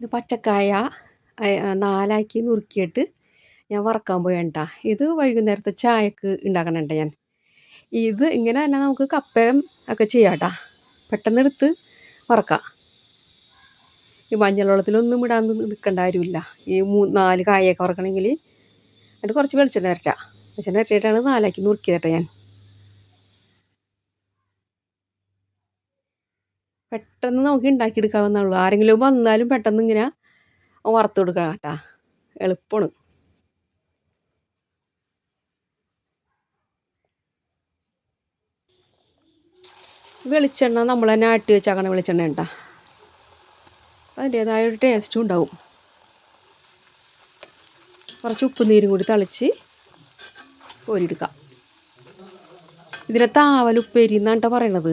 ഇത് പച്ചക്കായ നാലാക്കി നുറുക്കിയിട്ട് ഞാൻ വറക്കാൻ പോയണ്ട ഇത് വൈകുന്നേരത്തെ ചായക്ക് ഉണ്ടാക്കണുണ്ട് ഞാൻ. ഇത് ഇങ്ങനെ തന്നെ നമുക്ക് കപ്പയും ഒക്കെ ചെയ്യാട്ടാ. പെട്ടെന്ന് എടുത്ത് വറക്കാം. ഈ മഞ്ഞൾ വെള്ളത്തിലൊന്നും ഇടാൻ നിൽക്കേണ്ട കാര്യമില്ല. ഈ മൂ നാല് കായൊക്കെ വറക്കണമെങ്കിൽ എന്നിട്ട് കുറച്ച് വെളിച്ചെണ്ണ വരട്ടാ. വെളിച്ചെണ്ണ വരട്ടിയിട്ടാണ് നാലാക്കി നുറുക്കിയതട്ടെ ഞാൻ. പെട്ടെന്ന് നമുക്ക് ഉണ്ടാക്കിയെടുക്കാവുന്നുള്ളൂ ആരെങ്കിലും വന്നാലും പെട്ടെന്ന് ഇങ്ങനെ വറുത്ത് കൊടുക്കണം കേട്ടാ. എളുപ്പമാണ് വെളിച്ചെണ്ണ നമ്മൾ തന്നെ ആട്ടി വെച്ചാക്കണം വെളിച്ചെണ്ണ ഉണ്ടാ അതിന്റേതായ ഒരു ടേസ്റ്റും ഉണ്ടാവും. കുറച്ച് ഉപ്പ് നീരും കൂടി തളിച്ച് കോരിയെടുക്കാം. ഇതിനെ താവൽ ഉപ്പേരി എന്നാണ് പറയണത്.